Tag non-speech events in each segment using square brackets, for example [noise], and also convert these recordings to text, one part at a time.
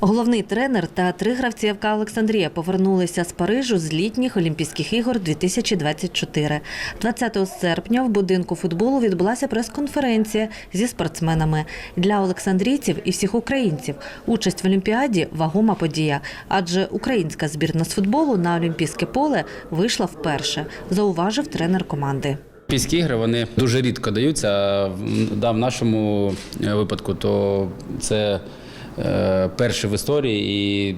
Головний тренер та три гравці ФК Олександрія повернулися з Парижу з літніх Олімпійських ігор 2024. 20 серпня в будинку футболу відбулася прес-конференція зі спортсменами. Для олександрійців і всіх українців участь в Олімпіаді вагома подія, адже українська збірна з футболу на Олімпійське поле вийшла вперше, зауважив тренер команди. Олімпійські ігри вони дуже рідко даються. а Да, в нашому е, випадку то це е, перші в історії, і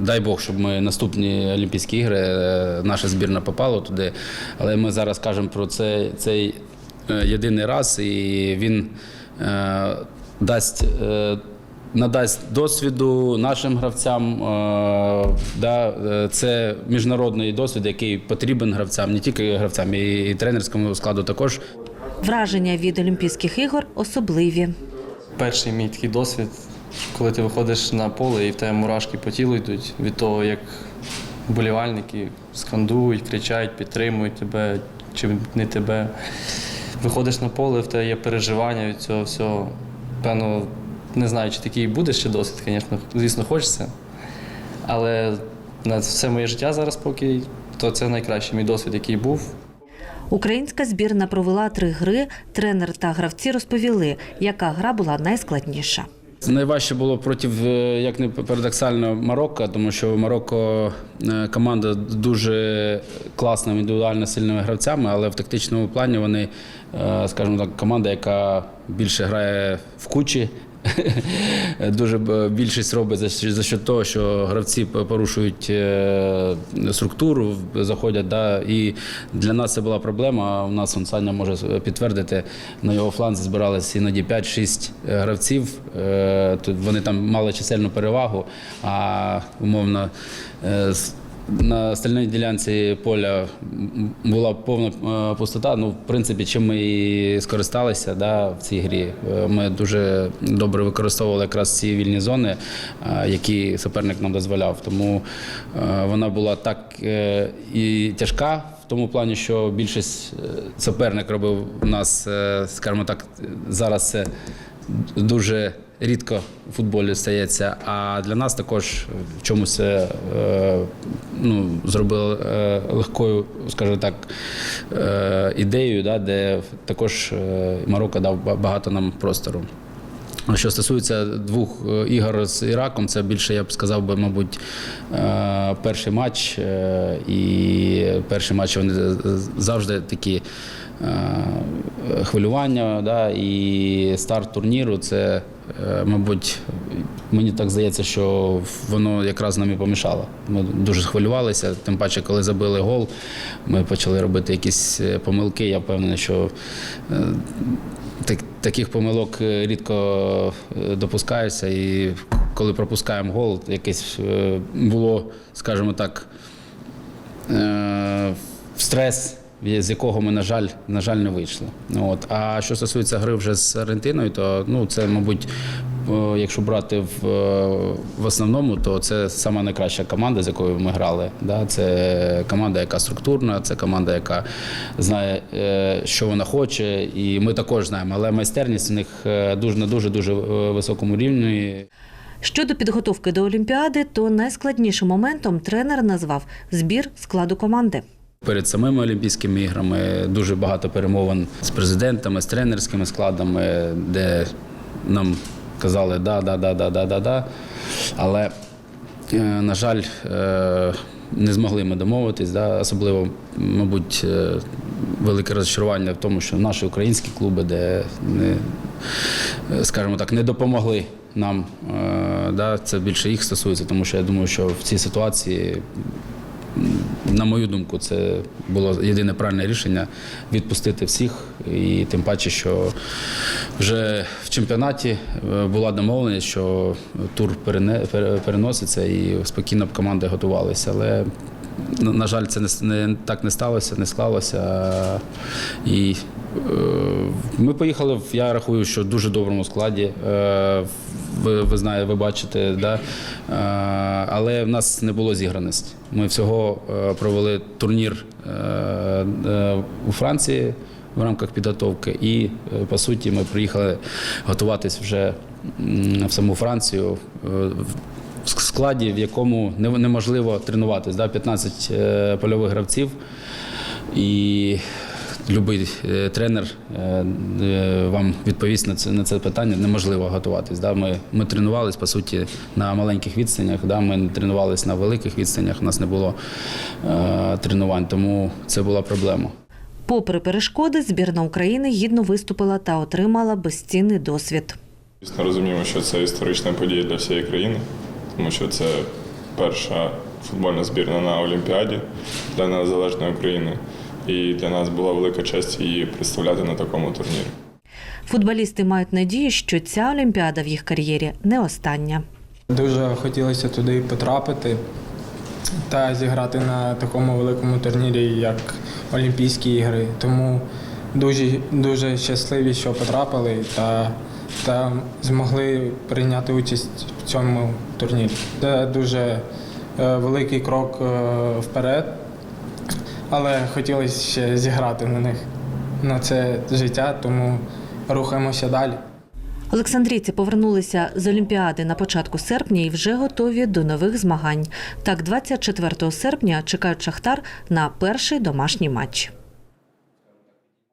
дай Бог, щоб ми наступні Олімпійські ігри, е, наша збірна попала туди. Але ми зараз кажемо про це, цей е, єдиний раз, і він дасть. Надасть досвіду нашим гравцям. Да, це міжнародний досвід, який потрібен гравцям, не тільки гравцям, і, і тренерському складу також. Враження від Олімпійських ігор особливі. Перший мій такий досвід, коли ти виходиш на поле і в тебе мурашки по тілу йдуть від того, як вболівальники скандують, кричать, підтримують тебе чи не тебе. Виходиш на поле, в тебе є переживання від цього всього. Певно, не знаю, чи такий буде ще досвід, звісно, звісно, хочеться. Але на все моє життя зараз поки, то це найкращий мій досвід, який був. Українська збірна провела три гри. Тренер та гравці розповіли, яка гра була найскладніша. Найважче було проти, е, як не парадоксально, Марокко, тому що Марокко е, команда дуже класна, індивідуально сильними гравцями, але в тактичному плані вони, е, скажімо так, команда, яка більше грає в кучі. [laughs] Дуже більшість робить за, за счет того, що гравці порушують е, структуру, заходять. Да, і для нас це була проблема. У нас он Саня може підтвердити, на його фланзі збиралися іноді 5-6 гравців. Е, вони там мали чисельну перевагу, а умовно. На остальній ділянці поля була повна е, пустота. Ну, в принципі, чим ми і скористалися да, в цій грі. Е, Ми дуже добре використовували якраз ці вільні зони, е, які суперник нам дозволяв. Тому вона була так і тяжка. В тому плані, що більшість суперник робив у нас, скажімо так, зараз це дуже рідко в футболі стається. А для нас також в чомусь це е, ну, зробило е, легкою, скажімо так, е, ідеєю, да, де також Марокко дав багато нам простору. Що стосується двох ігор з Іраком, це більше, я б сказав би, мабуть, перший матч. І перший матч вони завжди такі хвилювання, да, і старт турніру це, е, мабуть, мені так здається, що воно якраз нам і помішало. Ми дуже схвилювалися, тим паче, коли забили гол, ми почали робити якісь е, помилки. Я впевнений, що е, так, таких помилок е, рідко е, допускаються. І коли пропускаємо гол, якесь е, було, скажімо так, е, стрес, з якого ми, на жаль, на жаль, не вийшли. Ну, От. А що стосується гри вже з Аргентиною, то ну, це, мабуть, е, якщо брати в, е, в основному, то це сама найкраща команда, з якою ми грали. Да? Це команда, яка структурна, це команда, яка знає, е, що вона хоче, і ми також знаємо. Але майстерність у них дуже на дуже дуже високому рівні. Щодо підготовки до Олімпіади, то найскладнішим моментом тренер назвав збір складу команди. Перед самими Олімпійськими іграми дуже багато перемовин з президентами, з тренерськими складами, де нам казали да, да, да, да, да, да, да. Але, е, на жаль, е, не змогли ми домовитись. Да. Особливо, мабуть, е, велике розчарування в тому, що наші українські клуби, де не, скажімо так, не допомогли нам. Да. Це більше їх стосується, тому що я думаю, що в цій ситуації на мою думку, це було єдине правильне рішення відпустити всіх. І тим паче, що вже в чемпіонаті е, була домовленість, що тур переноситься і спокійно б команди готувалися. Але на жаль, це не, так не сталося, не склалося. І ми поїхали я рахую, що в дуже доброму складі. Е, ви, ви знаєте, ви бачите, да? Е, але в нас не було зіграності. Ми всього е, провели турнір е, е, у Франції в рамках підготовки, і е, по суті ми приїхали готуватись вже в саму Францію. Е, в- складі, в якому неможливо тренуватись. Да? 15 е, польових гравців і будь-який тренер е, е, вам відповість на це, на це питання. Неможливо готуватись. Да? Ми, ми тренувались по суті на маленьких відстанях. Да? Ми не тренувались на великих відстанях. У нас не було е, тренувань, тому це була проблема. Попри перешкоди, збірна України гідно виступила та отримала безцінний досвід. Звісно, розуміємо, що це історична подія для всієї країни, тому що це перша футбольна збірна на Олімпіаді для незалежної України. І для нас була велика честь її представляти на такому турнірі. Футболісти мають надію, що ця олімпіада в їх кар'єрі не остання. Дуже хотілося туди потрапити та зіграти на такому великому турнірі, як Олімпійські ігри. Тому дуже, дуже щасливі, що потрапили та, та змогли прийняти участь в цьому турнірі. Це дуже е, великий крок е, вперед, але хотілося ще зіграти на них. На це життя, тому рухаємося далі. Олександрійці повернулися з Олімпіади на початку серпня і вже готові до нових змагань. Так, 24 серпня чекають Шахтар на перший домашній матч.